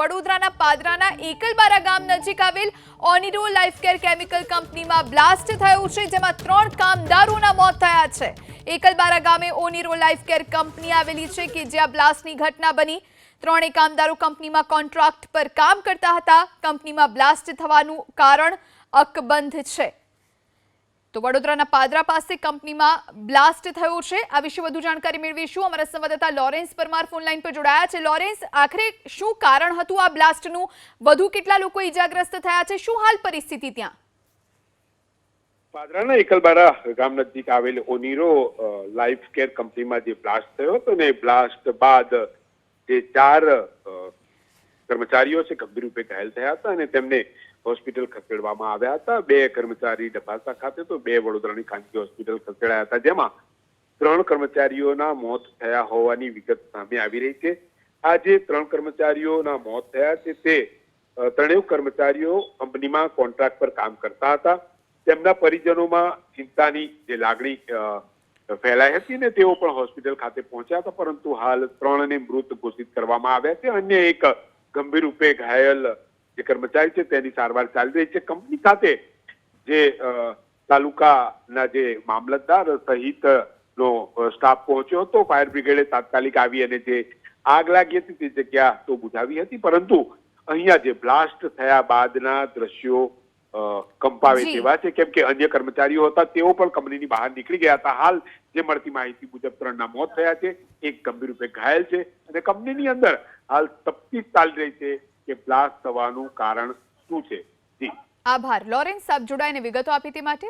વડોદરાના પાદરાના એકલબારા ગામ નજીક આવેલ ઓનિરો લાઈફકેર કેમિકલ કંપનીમાં બ્લાસ્ટ થયું છે, જેમાં ત્રણ કામદારોના મોત થયા છે. એકલબારા ગામે ઓનિરો લાઈફકેર કંપની આવેલી છે કે જ્યાં બ્લાસ્ટની ઘટના બની. ત્રણેય કામદારો કંપનીમાં કોન્ટ્રાક્ટ પર કામ કરતા હતા. કંપનીમાં બ્લાસ્ટ થવાનું કારણ અકબંધ છે. તો વડોદરાના પાદરા પાસે કંપનીમાં બ્લાસ્ટ થયો છે. આ વિશે વધુ જાણકારી મેળવીશું. અમારા સંવાદદાતા લોરેન્સ પરમાર ફોન લાઈન પર જોડાયા છે. લોરેન્સ, આખરે શું કારણ હતું આ બ્લાસ્ટનું? વધુ કેટલા લોકો ઈજાગ્રસ્ત થયા છે? શું હાલ પરિસ્થિતિ ત્યાં? પાદરાના એકલબારા ગામ નજીક આવેલ ઓનીરો લાઈફ કેર કંપનીમાં જે બ્લાસ્ટ થયો હતો ને બ્લાસ્ટ બાદ જે ચાર કર્મચારીઓ છે, ગંભીર રૂપે ઘાયલ થયા હતા અને તેમને હોસ્પિટલ ખસેડવામાં આવ્યા હતા. બે કર્મચારી ડભાસા ખાતે તો બે વડોદરાની ખાનગી હોસ્પિટલ ખસેડાયા હતા, જેમાં ત્રણ કર્મચારીઓના મોત થયા હોવાની વિગત સામે આવી રહી છે. આ જે ત્રણ કર્મચારીઓના મોત થયા છે, તે ત્રણેય કર્મચારીઓ કંપનીમાં કોન્ટ્રાક્ટ પર કામ કરતા હતા. તેમના પરિજનોમાં ચિંતાની જે લાગણી ફેલાઈ હતી ને તેઓ પણ હોસ્પિટલ ખાતે પહોંચ્યા હતા, પરંતુ હાલ ત્રણને મૃત ઘોષિત કરવામાં આવ્યા છે. અન્ય એક ગંભીર રૂપે ઘાયલ જે કર્મચારી છે તેની સારવાર ચાલી રહી છે. કંપની સાથે જે તાલુકાના જે મામલતદાર સહિત નો સ્ટાફ પહોંચ્યો હતો ફાયર બ્રિગેડે તાત્કાલિક આવી અને જે આગ લાગી હતી તે જગ્યા તો બુઝાવી હતી. પરંતુ અહીંયા જે બ્લાસ્ટ થયા બાદના દ્રશ્યો કંપાવે. તેવા છે. કેમ કે અન્ય કર્મચારીઓ હતા તેઓ પણ કંપનીની બહાર નીકળી ગયા હતા. હાલ જે મળતી માહિતી મુજબ ત્રણના મોત થયા છે. એક ગંભીર રૂપે ઘાયલ છે અને કંપનીની અંદર હાલ તપતીશ ચાલી રહી છે કે બ્લાસ્ટ થવાનું કારણ શું છે? આભાર. લોરેન્સ, આપ જોડાઈને વિગતો આપી તે માટે?